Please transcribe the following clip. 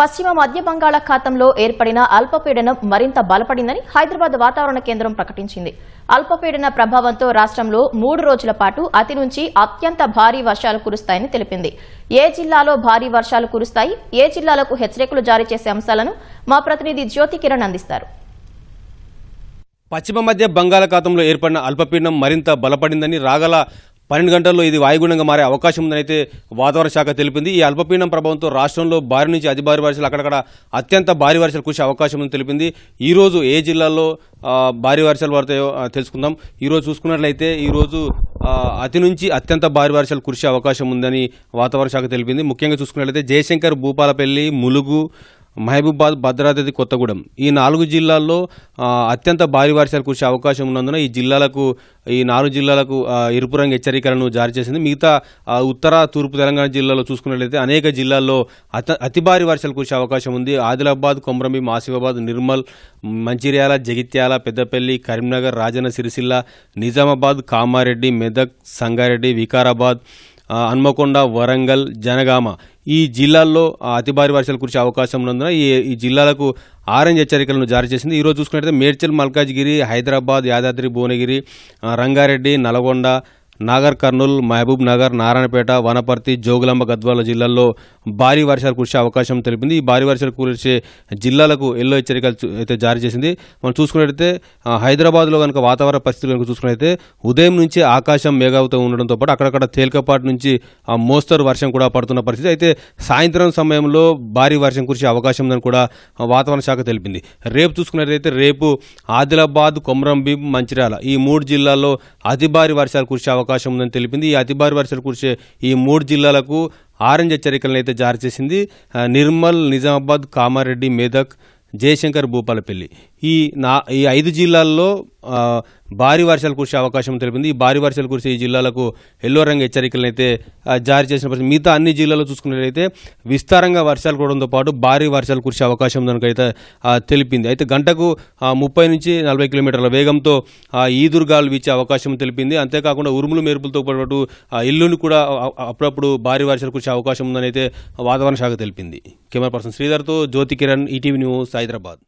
పశ్చిమ మధ్య బంగాళాఖాతంలో ఏర్పడిన అల్పపీడనం మరింత బలపడిందని హైదరాబాద్ వాతావరణ కేంద్రం ప్రకటించింది. అల్పపీడన ప్రభావంతో రాష్ట్రంలో మూడు రోజుల పాటు అతి నుంచి అత్యంత భారీ వర్షాలు కురుస్తాయని తెలిపింది. ఏ జిల్లాలో భారీ వర్షాలు కురుస్తాయి ఏ జిల్లాలకు హెచ్చరికలు జారీ చేసే అంశాలను మా ప్రతినిధి జ్యోతి కిరణ్ అందిస్తారు. పశ్చిమ మధ్య బంగాళాఖాతంలో ఏర్పడిన అల్పపీడనం మరింత బలపడిందని రాగల పన్నెండు గంటల్లో ఇది వాయుగుండంగా మారే అవకాశం ఉందని అయితే వాతావరణ శాఖ తెలిపింది. ఈ అల్పపీడనం ప్రభావంతో రాష్ట్రంలో భారీ నుంచి అతి భారీ వర్షాలు అక్కడక్కడ అత్యంత భారీ వర్షాలు కురిసే అవకాశం ఉందని తెలిపింది. ఈరోజు ఏ జిల్లాల్లో భారీ వర్షాలు పడతాయో తెలుసుకుందాం. ఈరోజు చూసుకున్నట్లయితే ఈరోజు అతి నుంచి అత్యంత భారీ వర్షాలు కురిసే అవకాశం ఉందని వాతావరణ శాఖ తెలిపింది. ముఖ్యంగా చూసుకున్నట్లయితే జయశంకర్ భూపాలపల్లి ములుగు మహబూబాద్ భద్రాద్రి కొత్తగూడెం. ఈ నాలుగు జిల్లాల్లో అత్యంత భారీ వర్షాలు కురిసే అవకాశం ఉన్నందున ఈ జిల్లాలకు ఈ నాలుగు జిల్లాలకు ఎరుపు రంగు హెచ్చరికలను జారీ చేసింది. మిగతా ఉత్తర తూర్పు తెలంగాణ జిల్లాలో చూసుకున్నట్లయితే అనేక జిల్లాల్లో అత అతి భారీ వర్షాలు కురిసే అవకాశం ఉంది. ఆదిలాబాద్ కొమరంభీం ఆసిఫాబాద్ నిర్మల్ మంచిర్యాల జగిత్యాల పెద్దపల్లి కరీంనగర్ రాజన్న సిరిసిల్ల నిజామాబాద్ కామారెడ్డి మెదక్ సంగారెడ్డి వికారాబాద్ హన్మకొండ వరంగల్ జనగామ. ఈ జిల్లాల్లో అతి భారీ వర్షాలు కురిసే అవకాశం ఉన్నందున ఈ జిల్లాలకు ఆరెంజ్ హెచ్చరికలను జారీ చేసింది. ఈరోజు చూసుకున్నట్లయితే మేడ్చల్ మల్కాజ్గిరి హైదరాబాద్ యాదాద్రి భువనగిరి రంగారెడ్డి నల్గొండ నాగర్ కర్నూల్ మహబూబ్ నగర్ నారాయణపేట వనపర్తి జోగులాంబ గద్వాల జిల్లాల్లో భారీ వర్షాలు కురిసే అవకాశం తెలిపింది. ఈ భారీ వర్షాలు కురిసే జిల్లాలకు ఎల్లో హెచ్చరికలు అయితే జారీ చేసింది. మనం చూసుకున్నట్లయితే హైదరాబాద్లో కనుక వాతావరణ పరిస్థితులు కనుక చూసుకున్నట్టయితే ఉదయం నుంచి ఆకాశం మేఘావుతో ఉండడంతో పాటు అక్కడక్కడ తేలికపాటి నుంచి మోస్తరు వర్షం కూడా పడుతున్న పరిస్థితి. అయితే సాయంత్రం సమయంలో భారీ వర్షం కురిసే అవకాశం ఉందని కూడా వాతావరణ శాఖ తెలిపింది. రేపు చూసుకున్నట్లయితే రేపు ఆదిలాబాద్ కొమరంభీం మంచిర్యాల ఈ మూడు జిల్లాల్లో అతి భారీ వర్షాలు కురిసే అవకాశం అవకాశం ఉందని తెలిపింది. ఈ అతి భారీ వర్షాలు కురిసే ఈ మూడు జిల్లాలకు ఆరెంజ్ హెచ్చరికలను అయితే జారీ చేసింది. నిర్మల్ నిజామాబాద్ కామారెడ్డి మెదక్ జయశంకర్ భూపాలపల్లి. ఈ నా ఈ ఐదు జిల్లాల్లో భారీ వర్షాలు కురిసే అవకాశం తెలిపింది. ఈ భారీ వర్షాలు కురిసే ఈ జిల్లాలకు ఎల్లో రంగు హెచ్చరికలను అయితే జారీ చేసిన పరిస్థితి. మిగతా అన్ని జిల్లాల్లో చూసుకున్నట్లయితే విస్తారంగా వర్షాలు కూడడంతో పాటు భారీ వర్షాలు కురిసే అవకాశం దానికైతే తెలిపింది. అయితే గంటకు ముప్పై నుంచి నలభై కిలోమీటర్ల వేగంతో ఆ, ఈదురుగాలు వీచే అవకాశం తెలిపింది. అంతేకాకుండా ఉరుములు మెరుపులతో పాటు ఆ, ఇల్లుని కూడా అప్పుడప్పుడు భారీ వర్షాలు కురిసే అవకాశం ఉందని అయితే వాతావరణ శాఖ తెలిపింది. కెమెరా పర్సన్ శ్రీధర్తో జ్యోతి కిరణ్ ఈటీవీ న్యూస్ హైదరాబాద్.